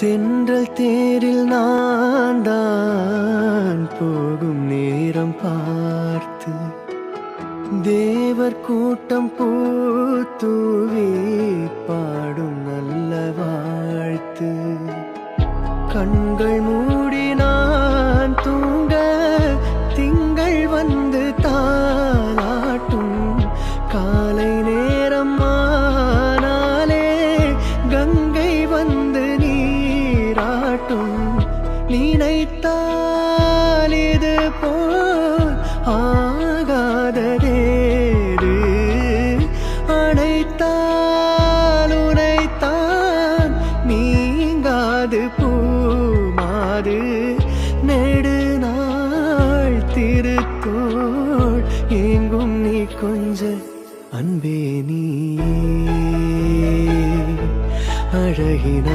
தென்றல் தேரில் நான் தான் போகும் நேரம் பார்த்து தேவர் கூட்டம் பூத்தூவி பாடும் நல்ல வாழ்த்து. கண்கள் மூடி நான் தூங்க திங்கள் வந்து தான் காட்டும் நினைத்தால் இது போல் ஆகாததேது. அனைத்தால் உனைத்தான் நீங்காது பூமாது. நெடுநாள் திருத்தோள் எங்கும் நீ கொஞ்ச அன்பே நீ அழகின